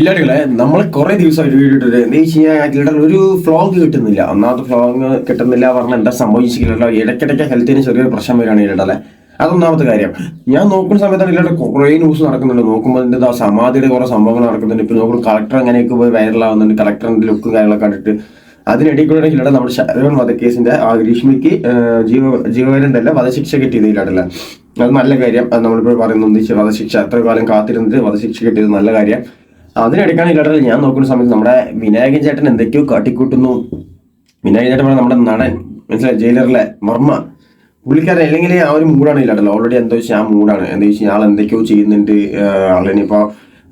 ഇല്ലാടികളെ നമ്മൾ കുറെ ഒരു വീഡിയോ ഇട്ടിട്ട് എന്താ വെച്ച് കഴിഞ്ഞാൽ കിലടർ ഒരു ഫ്ലോഗ് കിട്ടുന്നില്ല. ഒന്നാമത്തെ ഫ്ലോഗ് കിട്ടുന്നില്ല പറഞ്ഞാൽ എന്താ സംഭവിച്ചിട്ടില്ല ഇടയ്ക്കിടയ്ക്ക് ഹെൽത്തിന് ചെറിയൊരു പ്രശ്നം വരികയാണ് ഇല്ലടലെ അതൊന്നാമത്തെ കാര്യം. ഞാൻ നോക്കുന്ന സമയത്താണ് ഇല്ലാണ്ട് കുറേ ന്യൂസ് നടക്കുന്നുണ്ട്. നോക്കുമ്പോൾ അതിന്റെ ആ സമാധിയുടെ കുറേ സംഭവങ്ങൾ നടക്കുന്നുണ്ട്. ഇപ്പൊ നോക്കുമ്പോൾ കളക്ടർ അങ്ങനെയൊക്കെ പോയി വൈറലാവുന്നുണ്ട് കളക്ടറിന്റെ ലുക്കും കാര്യങ്ങളൊക്കെ കണ്ടിട്ട് അതിനിടയിൽ കൂടെ ഇല്ലാണ്ട് നമ്മുടെ ശരവൺ വധക്കേസിന്റെ ആ ഗ്രീഷ്മയ്ക്ക് ജീവ അല്ല വധശിക്ഷ കിട്ടിയത് ഇല്ലാണ്ടല്ല അത് നല്ല കാര്യം. നമ്മളിപ്പോൾ പറയുന്നത് വധശിക്ഷ അത്ര കാലം കാത്തിരുന്നിട്ട് വധശിക്ഷ കിട്ടിയത് നല്ല കാര്യം. അതിനിടയ്ക്കാണ് ഇല്ലാട്ടത് ഞാൻ നോക്കുന്ന സമയത്ത് നമ്മുടെ വിനായകൻ ചേട്ടൻ എന്തൊക്കെയോ കാട്ടിക്കൂട്ടുന്നു. വിനായകൻ ചേട്ടൻ നമ്മുടെ നടൻ മനസ്സിലായി? ജയിലറിലെ വർമ്മ. പുള്ളിക്കാരൻ അല്ലെങ്കിൽ ആ ഒരു മൂഡാണ് ഇല്ലാട്ടല്ലോ ഓൾറെഡി എന്താ വെച്ചാൽ ആ മൂഡാണ്. എന്താ വെച്ചാൽ ആൾ എന്തൊക്കെയോ ചെയ്യുന്നുണ്ട്. ആളിനിപ്പോ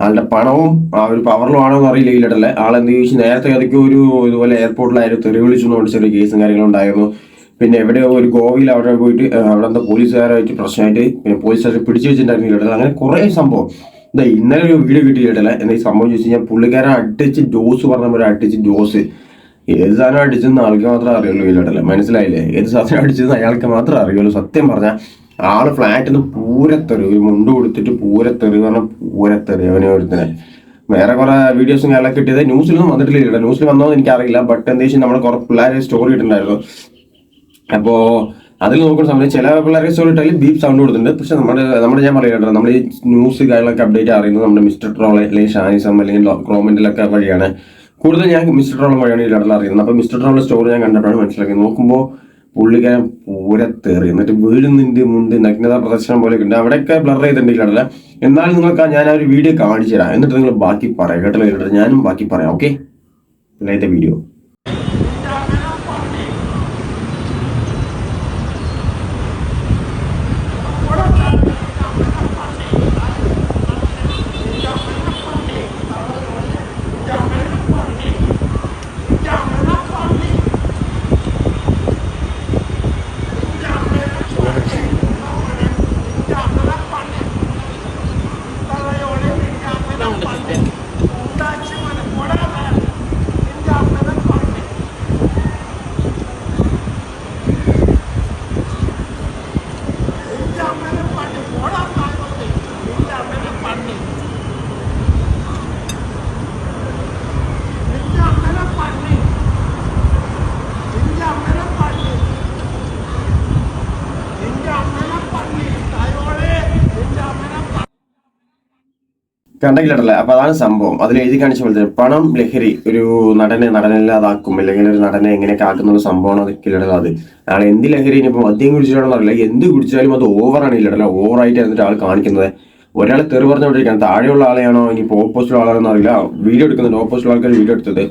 ആളുടെ പണവും ആ ഒരു പവറിലും ആണോ എന്ന് അറിയില്ല ഇല്ലാട്ടല്ലേ ആൾ എന്താ ചോദിച്ചാൽ നേരത്തെ ഏതൊക്കെയോ ഒരു ഇതുപോലെ എയർപോർട്ടിലായിരുന്നു. തെറി വിളിച്ചുകൊണ്ട് ചെറിയ കേസും കാര്യങ്ങളും ഉണ്ടായിരുന്നു. പിന്നെ എവിടെയോ ഒരു ഗോവയിൽ അവിടെ പോയിട്ട് അവിടെ എന്താ പോലീസുകാരായിട്ട് പ്രശ്നമായിട്ട് പിന്നെ പോലീസുകാരെ പിടിച്ചു വെച്ചിട്ടുണ്ടായിരുന്നു ഇല്ലാട്ടല്ലോ അങ്ങനെ കുറേ സംഭവം. എന്താ ഇന്നലെ ഒരു വീഡിയോ കിട്ടിയിട്ടില്ല? എന്താ ഈ സംഭവം ചോദിച്ചു കഴിഞ്ഞാൽ പുള്ളിക്കാരൻ അടിച്ച് ഡോസ് പറഞ്ഞ പോലെ അടിച്ച് ഡോസ് ഏത് സാധനം അടിച്ചെന്ന് ആൾക്ക് മാത്രമേ അറിയുള്ളൂ ഇല്ലട്ടല്ലേ മനസ്സിലായില്ലേ? ഏത് സാധനം അടിച്ചെന്ന് അയാൾക്ക് മാത്രമേ അറിയുള്ളൂ. സത്യം പറഞ്ഞാൽ ആൾ ഫ്ലാറ്റിൽ നിന്ന് പൂരത്തെറി ഒരു മുണ്ട് കൊടുത്തിട്ട് പൂരത്തെറി പറഞ്ഞ പൂരത്തെറി അവനെ ഒരുത്തനെ വേറെ കുറെ വീഡിയോസും കാര്യങ്ങളൊക്കെ കിട്ടിയത് ന്യൂസിലൊന്നും വന്നിട്ടില്ല ഇല്ല ന്യൂസിൽ വന്നോ എന്ന് എനിക്കറിയില്ല. ബട്ട് എന്താ വെച്ചാൽ നമ്മൾ കുറെ പിള്ളേരെ സ്റ്റോറി ഇട്ടിട്ടുണ്ടായിരുന്നു. അപ്പോ അതിൽ നോക്കുന്ന സമയത്ത് ചില പിള്ളേരെ സ്റ്റോറി ഇട്ടാലും ബീപ്പ് സൗണ്ട് കൊടുത്തിട്ടുണ്ട്. പക്ഷെ നമ്മുടെ നമ്മുടെ ഞാൻ പറയുന്നത് നമ്മൾ ഈ ന്യൂസ് കാര്യങ്ങളൊക്കെ അപ്ഡേറ്റ് അറിയുന്നത് നമ്മുടെ മിസ്റ്റർ ട്രോൾ അല്ലെങ്കിൽ ഷാനിസം അല്ലെങ്കിൽ ക്രോമെന്റിലൊക്കെ വഴിയാണ്. കൂടുതൽ ഞാൻ മിസ്റ്റർ ട്രോൾ വഴിയാണ് ഈ ഇടയിൽ അറിയുന്നത്. അപ്പോൾ മിസ്റ്റർ ട്രോളിന്റെ സ്റ്റോറി ഞാൻ കണ്ടപ്പോഴാണ് മനസ്സിലാക്കി നോക്കുമ്പോൾ പുള്ളിക്കാരൻ പൂരെ തേറി എന്നിട്ട് വീഴുന്നുണ്ട് മുണ്ട് നഗ്നത പ്രദർശനം പോലെ ഉണ്ട്. അവിടെയൊക്കെ ബ്ലർ ചെയ്തിട്ടുണ്ട് ഇടല എന്നാലും നിങ്ങൾക്ക് ഞാൻ ആ ഒരു വീഡിയോ കാണിച്ചു തരാം. എന്നിട്ട് നിങ്ങൾ ബാക്കി പറയാം. കേട്ടോ ഞാനും ബാക്കി പറയാം. ഓക്കെ ഇന്നത്തെ വീഡിയോ കണ്ടെങ്കിലല്ല അപ്പൊ അതാണ് സംഭവം. അതിൽ എഴുതി കാണിച്ച പോലെ പണം ലഹരി ഒരു നടനെ നടനില്ലാതാക്കും അല്ലെങ്കിൽ ഒരു നടനെ എങ്ങനെയൊക്കെ ആക്കുന്ന ഒരു സംഭവമാണ് അതൊക്കെ അത്. ആൾ എന്ത് ലഹരി ഇനിയിപ്പോ മദ്യം കുടിച്ചിട്ടാണെന്ന് അറിയില്ല. എന്ത് കുടിച്ചാലും അത് ഓവറാണ് ഇല്ലടല്ല ഓവറായിട്ട് എന്നിട്ട് ആൾ കാണിക്കുന്നത്. ഒരാൾ തെറി പറഞ്ഞുകൊണ്ടിരിക്കുകയാണ്. താഴെയുള്ള ആളെയാണോ? ഇനിയിപ്പോ ഓപ്പോസിറ്റ് ആളാണെന്ന് അറിയില്ല. വീഡിയോ എടുക്കുന്നുണ്ട്. ഓപ്പോസിറ്റ് ആൾക്കാർ വീഡിയോ എടുത്തത്.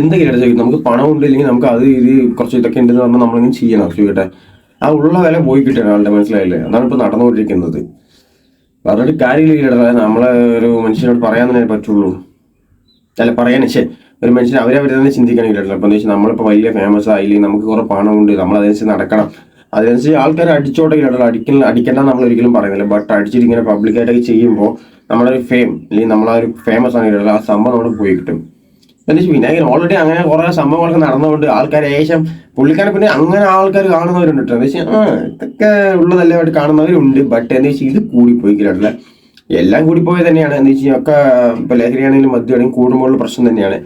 എന്തെങ്കിലും ഇട നമുക്ക് പണം ഉണ്ട് ഇല്ലെങ്കിൽ നമുക്ക് അത് ഇത് കുറച്ച് ഇതൊക്കെ ഉണ്ടെന്ന് പറഞ്ഞാൽ നമ്മളിങ്ങനെ ചെയ്യണം. ചോദിക്കട്ടെ ആ ഉള്ള വില പോയി കിട്ടണം ആളുടെ മനസ്സിലായില്ലേ? അതാണ് ഇപ്പൊ നടന്നുകൊണ്ടിരിക്കുന്നത്. പറഞ്ഞിട്ട് കാര്യമില്ല നമ്മളെ ഒരു മനുഷ്യനോട് പറയാൻ തന്നെ പറ്റുള്ളൂ. അല്ല പറയാൻ ശേ ഒരു മനുഷ്യൻ അവരവർ തന്നെ ചിന്തിക്കണില്ല അപ്പൊ എന്താ വെച്ചാൽ നമ്മളിപ്പോ വലിയ ഫേമസ് ആയില്ലെങ്കിൽ നമുക്ക് കുറെ ഉണ്ട് നമ്മൾ അതനുസരിച്ച് നടക്കണം. അതിനനുസരിച്ച് ആൾക്കാർ അടിച്ചോട്ടെ കേട്ടോ അടിക്കൽ അടിക്കണ്ട നമ്മൾ ഒരിക്കലും പറയുന്നില്ല. ബട്ട് അടിച്ചിട്ട് ഇങ്ങനെ പബ്ലിക്കായിട്ടൊക്കെ ചെയ്യുമ്പോൾ നമ്മുടെ ഒരു ഫെയിം അല്ലെങ്കിൽ നമ്മളൊരു ഒരു ഫേമസ് കേട്ടോ ആ സംഭവം നമ്മൾ പോയി കിട്ടും. എന്താ വെച്ചാൽ വിനായകൻ ഓൾറെഡി അങ്ങനെ കുറെ സംഭവങ്ങളൊക്കെ നടന്നുകൊണ്ട് ആൾക്കാർ ഏശം പുള്ളിക്കാരെ പിന്നെ അങ്ങനെ ആൾക്കാർ കാണുന്നവരുണ്ട് കേട്ടോ എന്താ വെച്ചാൽ ആ ഇതൊക്കെ ഉള്ളതല്ലേ കാണുന്നവരുണ്ട്. ബട്ട് എന്താ വെച്ചാൽ ഇത് കൂടിപ്പോയി കിട്ടില്ല എല്ലാം കൂടിപ്പോയത് തന്നെയാണ്. എന്താ വെച്ചാൽ ഒക്കെ ഇപ്പൊ ലഹരിയാണെങ്കിലും മദ്യമാണെങ്കിലും കൂടുമ്പോഴുള്ള പ്രശ്നം തന്നെയാണ്.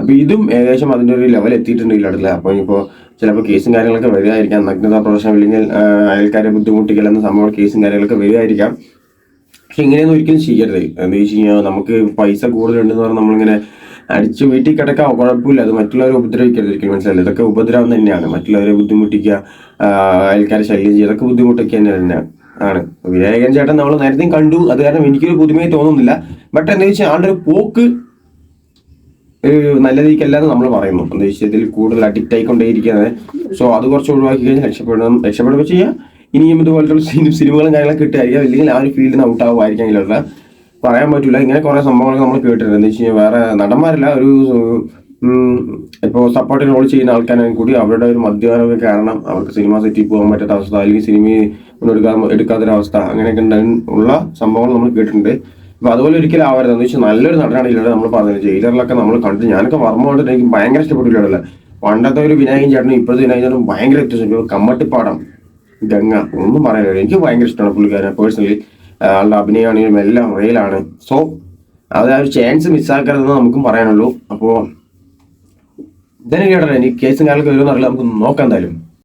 അപ്പൊ ഇതും ഏകദേശം അതിന്റെ ഒരു ലെവൽ എത്തിയിട്ടുണ്ട് ഇല്ലാട്ടില്ല അപ്പൊ ഇപ്പോ ചിലപ്പോൾ കേസും കാര്യങ്ങളൊക്കെ വരികയായിരിക്കാം. നഗ്നത പ്രശ്നം ഇല്ലെങ്കിൽ അയൽക്കാരെ അയൽക്കാരെ ബുദ്ധിമുട്ടിക്കലെന്ന സംഭവം കേസും കാര്യങ്ങളൊക്കെ വരികയായിരിക്കാം. പക്ഷെ ഇങ്ങനെയൊന്നും ഒരിക്കലും ചെയ്യരുത്. എന്താ വെച്ച് കഴിഞ്ഞാൽ നമുക്ക് പൈസ കൂടുതലുണ്ടെന്ന് പറഞ്ഞാൽ നമ്മളിങ്ങനെ അടിച്ച് വീട്ടിൽ കിടക്കാം കുഴപ്പമില്ല. അത് മറ്റുള്ളവരെ ഉപദ്രവിക്കരുത് മനസ്സിലായി മനസ്സിലായില്ല. ഇതൊക്കെ ഉപദ്രവം തന്നെയാണ്. മറ്റുള്ളവരെ ബുദ്ധിമുട്ടിക്കുക അയൽക്കാരെ ശല്യം ചെയ്യുക ഇതൊക്കെ ബുദ്ധിമുട്ടൊക്കെ തന്നെ തന്നെയാണ്. ആണ്. വിനായകൻ ചേട്ടൻ നമ്മൾ നേരത്തെയും കണ്ടു. അത് കാരണം എനിക്കൊരു പുതുമയായി തോന്നുന്നില്ല. ബട്ട് എന്താ വെച്ചാൽ ആളുടെ ഒരു പോക്ക് ഒരു നല്ല എന്ന് നമ്മൾ പറയുന്നു. എന്താ ഇതിൽ കൂടുതൽ അഡിക്റ്റ് ആയിക്കൊണ്ടേയിരിക്കുന്നത് സോ അത് കുറച്ച് ഒഴിവാക്കി കഴിഞ്ഞാൽ രക്ഷപ്പെടണം രക്ഷപ്പെടുക ചെയ്യാം. ഇനിയും ഇതുപോലത്തെ സിനിമ സിനിമകളും കാര്യങ്ങളൊക്കെ കിട്ടുമായിരിക്കാം. അല്ലെങ്കിൽ ആ ഒരു ഫീൽഡിൽ നിന്ന് ഔട്ട് ആവുമായിരിക്കും ഇതിലുള്ള പറയാൻ പറ്റില്ല ഇങ്ങനെ കുറെ സംഭവങ്ങളൊക്കെ നമ്മൾ കേട്ടിട്ടുണ്ട്. എന്താ വെച്ച് വേറെ നടന്മാരില്ല. ഒരു ഇപ്പോൾ സപ്പോർട്ട് റോൾ ചെയ്യുന്ന ആൾക്കാരും കൂടി അവരുടെ ഒരു മദ്യപാനമൊക്കെ കാരണം അവർക്ക് സിനിമ സെറ്റിൽ പോകാൻ പറ്റാത്ത അവസ്ഥ അല്ലെങ്കിൽ സിനിമയെ എടുക്കാൻ എടുക്കാത്തൊരവസ്ഥ അങ്ങനെയൊക്കെ ഉള്ള സംഭവങ്ങൾ നമ്മൾ കേട്ടിട്ടുണ്ട്. അപ്പൊ അതുപോലെ ഒരിക്കലും ആവരുത്. എന്ന് വെച്ചാൽ നല്ലൊരു നടനാണ് ഇല്ലാതെ നമ്മൾ പറഞ്ഞത്. ജയിലറിലൊക്കെ നമ്മൾ കണ്ടു ഞാനൊക്കെ വർമ്മ കൊണ്ടിട്ട് എനിക്ക് ഭയങ്കര ഇഷ്ടപ്പെട്ടില്ല പണ്ടത്തെ ഒരു വിനായകൻ ചേട്ടനും ഇപ്പോഴത്തെ വിനായകൻ ചേട്ടനും ഭയങ്കര വ്യത്യാസം ഇപ്പൊ കമ്മട്ടിപ്പാടം ഗംഗ ഒന്നും പറയാനില്ല. എനിക്ക് ഭയങ്കര ഇഷ്ടമാണ് പുള്ളിക്കാരൻ പേഴ്സണലി ആളുടെ അഭിനയമാണെങ്കിലും എല്ലാം റിയലാണ് സോ അത് ആ ഒരു ചാൻസ് മിസ്സാക്കരുതെന്ന് നമുക്കും പറയാനുള്ളൂ. അപ്പോൾ ഇതന്നെ കേട്ടോ ഇനി കേസും കാലൊക്കെ വരുമെന്ന് അറിയില്ല. നമുക്ക് നോക്കാം എന്തായാലും.